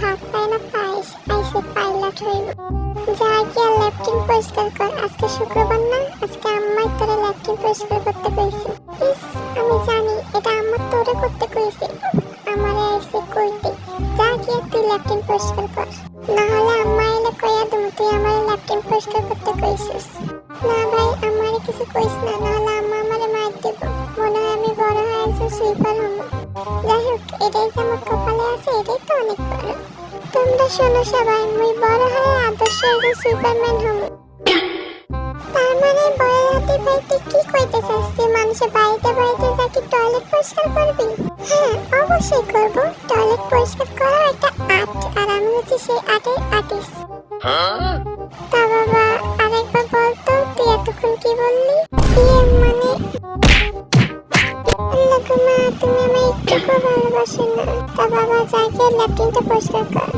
ভাত পায় না পায়েস আইসে পাইলট হইব যা গিয়া ল্যাপটিন পরিষ্কার কর, আজকে শুক্রবার না? আজকে আম্মাই তোরে ল্যাপটিন পরিষ্কার করতে কইছে। ইস, আমি জানি, এটা আম্মা তোরে করতে কইছে। আমারে আইসে কইতে, যা গিয়া তুই ল্যাপটিন পরিষ্কার কর। না হলে আম্মা এলে কইয়া দেবো তুই আমার ল্যাপটিন পরিষ্কার করতে কইছিস। না ভাই, আমারে কিছু কইস না নাহলে বড় হয়ে একজন যাই হোক, এটাই যে আমার কপালে আছে, এটাই তো অনেক বড় তোমরা শোনো সবাই, মুই বড় হয়ে আদর্শ একজন সুপারম্যান হব। তার মানে বড় হাতে ভাই কি কইতে চাস তুই? মানুষের বাড়িতে বাড়িতে যা কি টয়লেট পরিষ্কার করবি? হ্যাঁ অবশ্যই করব। টয়লেট পরিষ্কার করার একটা আর্ট আর আমি হচ্ছে সেই আর্টের আর্টিস্ট তুমি আমায় একটুকু ভালোবাসো না। তা বাবা যাকে ল্যাপটিনটা পরিষ্কার কর।